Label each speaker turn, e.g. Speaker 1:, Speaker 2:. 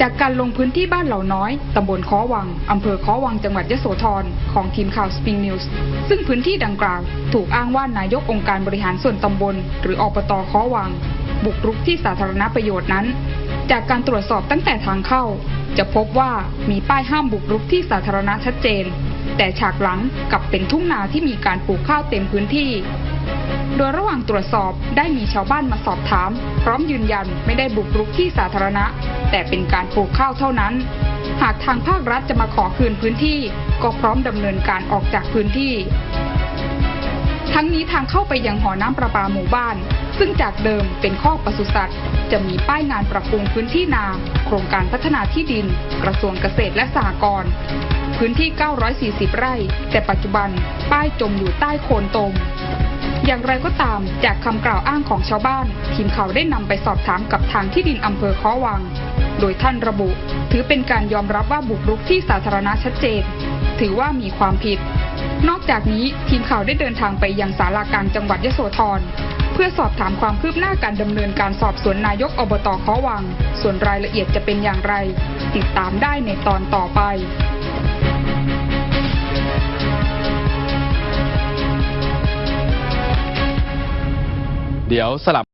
Speaker 1: จากการลงพื้นที่บ้านเหล่าน้อย ตำบลค้อวัง อำเภอค้อวัง จังหวัดยโสธร ของทีมข่าวสปริงนิวส์ ซึ่งพื้นที่ดังกล่าว ถูกอ้างว่านายกองค์การบริหารส่วนตำบล หรืออบตค้อวัง บุกรุกที่สาธารณประโยชน์นั้น จากการตรวจสอบตั้งแต่ทางเข้า จะพบว่ามีป้ายห้ามบุกรุกที่สาธารณะชัดเจน แต่ฉากหลังกลับเป็นทุ่งนาที่มีการปลูกข้าวเต็มพื้นที่ โดยระหว่างตรวจสอบได้มีชาวบ้านมาสอบถาม พร้อมยืนยันไม่ได้บุกรุกที่สาธารณะ แต่เป็นการปลูกข้าวเท่านั้น หากทางภาครัฐจะมาขอคืนพื้นที่ ก็พร้อมดำเนินการออกจากพื้นที่ ทั้งนี้ทางเข้าไปยังหอน้ำประปาหมู่บ้าน ซึ่งจากเดิมเป็นข้อปศุสัตว์ จะมีป้ายงานปรับปรุงพื้นที่นา โครงการพัฒนาที่ดิน กระทรวงเกษตรและสหกรณ์พื้นที่ 940 ไร่ แต่ปัจจุบันป้ายจมอยู่ใต้โคลนตม อย่างไรก็ตาม จากคำกล่าวอ้างของชาวบ้าน ทีมข่าวได้นำไปสอบถามกับทางที่ดินอำเภอค้อวัง โดยท่านระบุ ถือเป็นการยอมรับว่าบุกรุกที่สาธารณะชัดเจน ถือว่ามีความผิด นอกจากนี้ทีมข่าวได้เดินทางไปยังศาลากลางจังหวัดยโสธรเพื่อสอบถามความคืบหน้าการดำเนินการสอบสวนนายกอบตค้อวัง ส่วนรายละเอียดจะเป็นอย่างไร ติดตามได้ในตอนต่อไป
Speaker 2: เดี๋ยวสลับ